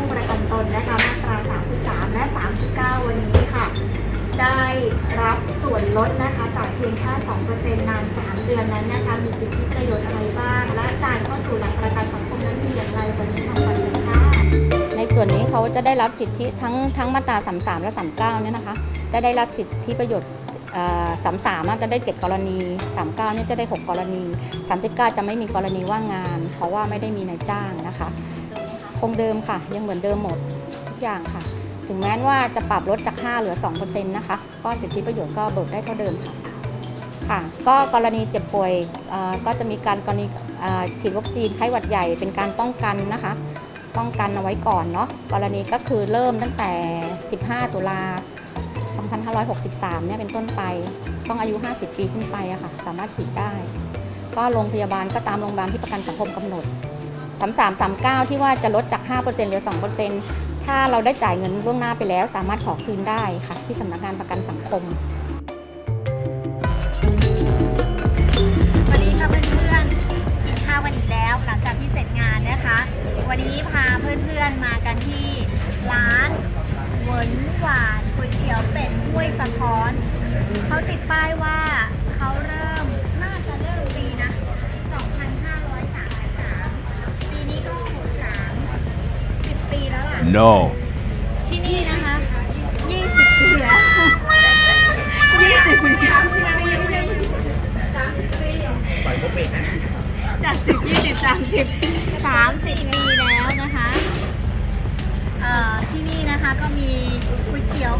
ผู้ประกันตนนะคะมาตรา 33 และ 39 วันนี้ค่ะ ได้รับส่วนลดนะคะจากเพียงแค่2%นาน 3 เดือนนั้นนะคะมีสิทธิประโยชน์อะไรบ้าง และการเข้าสู่หลักประกันสังคมนั้นมีอย่างไรวันนี้ทำกันเลยค่ะ ในส่วนนี้เขาจะได้รับสิทธิทั้งทั้งมาตรา 33 และ 39 เนี่ยนะคะจะได้รับสิทธิประโยชน์สามสามจะได้ 7 กรณี 39นี่ยจะได้ 6 กรณี 39 จะไม่มีกรณีว่างงาน เพราะว่าไม่ได้มีนายจ้างนะคะ คงเดิมค่ะ ยังเหมือนเดิมหมดทุกอย่างค่ะ ถึงแม้ว่าจะปรับลดจาก 5 เหลือ 2%นะคะก็สิทธิประโยชน์ก็เบิกได้เท่าเดิมค่ะค่ะก็กรณีเจ็บป่วยก็จะมีการกรณีฉีดวัคซีนไข้หวัดใหญ่เป็นการป้องกันนะคะ ป้องกันเอาไว้ก่อนเนาะกรณีก็คือเริ่มตั้งแต่ 15 ตุลา 2563 เนี่ยเป็นต้นไป ต้องอายุ 50 ปีขึ้นไปอะค่ะ สามารถฉีดได้ ก็โรงพยาบาลก็ตามโรงพยาบาลที่ประกันสังคมกำหนด 3339 ที่ว่าจะลดจาก 5%เหลือ 2%ถ้าเราได้จ่ายเงินล่วงหน้าไปแล้ว สามารถขอคืนได้ค่ะ ที่สำนักงานประกันสังคม วันนี้ค่ะเพื่อนๆกินข้าวกันอีกแล้วหลังจากที่เสร็จงานนะคะ วันนี้พาเพื่อนๆมากันที่ร้านหวนหวานก๋วยเตี๋ยวเป็ดห้วยสะท้อน เขาติดป้ายว่า No. ที่นี่นะคะ20ปีแล้ว20ปีจาก10 20 30 30ปีแล้วนะคะ เอ่อ ที่นี่นะคะก็มีก๋วยเตี๋ยว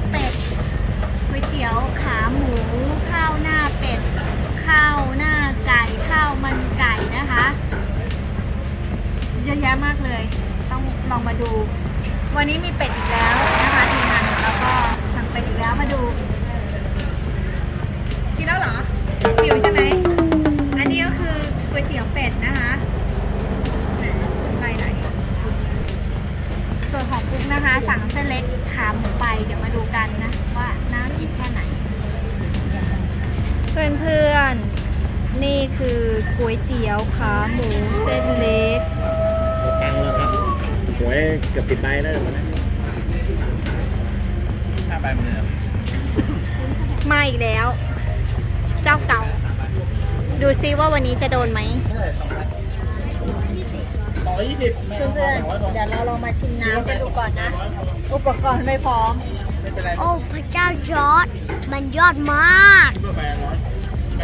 วันนี้มีเป็ดอีกแล้วนะคะทีมงานแล้วก็สั่งเป็ดอีกแล้วมาดู กินแล้วเหรอหิวใช่ไหมอันนี้ก็คือก๋วยเตี๋ยวเป็ดนะคะไหลไหลส่วนของปุ๊กนะคะ สั่งเส้นเล็กขาหมูไปเดี๋ยวมาดูกันนะว่าน่ากินแค่ไหน เพื่อนๆนี่คือก๋วยเตี๋ยวขาหมูเส้นเล็ก หวยเกือบติดใบแล้ววันนี้ห้าใบเหมือนเดิมมาอีกแล้ว เจ้าเก่า ดูซิว่าวันนี้จะโดนไหมสองยี่สิบเพื่อนๆเดี๋ยวเราลองมาชิมน้ำกันดูก่อนนะ อุปกรณ์ไม่พร้อม ไม่เป็นไรโอ้พระเจ้าจอร์ดมันยอดมากคิดว่าใบละร้อยใบ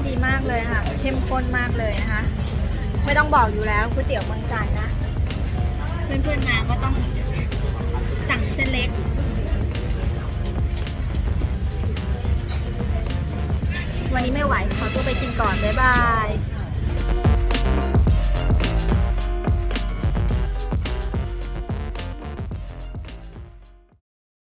ติดีมากเลยค่ะ เข้มข้นมากเลยนะคะ ไม่ต้องบอกอยู่แล้วก๋วยเตี๋ยวเมืองจันทร์นะ เพื่อนๆมาก็ต้องสั่งเส้นเล็กวันนี้ไม่ไหว ขอตัวไปกินก่อน บ๊ายบาย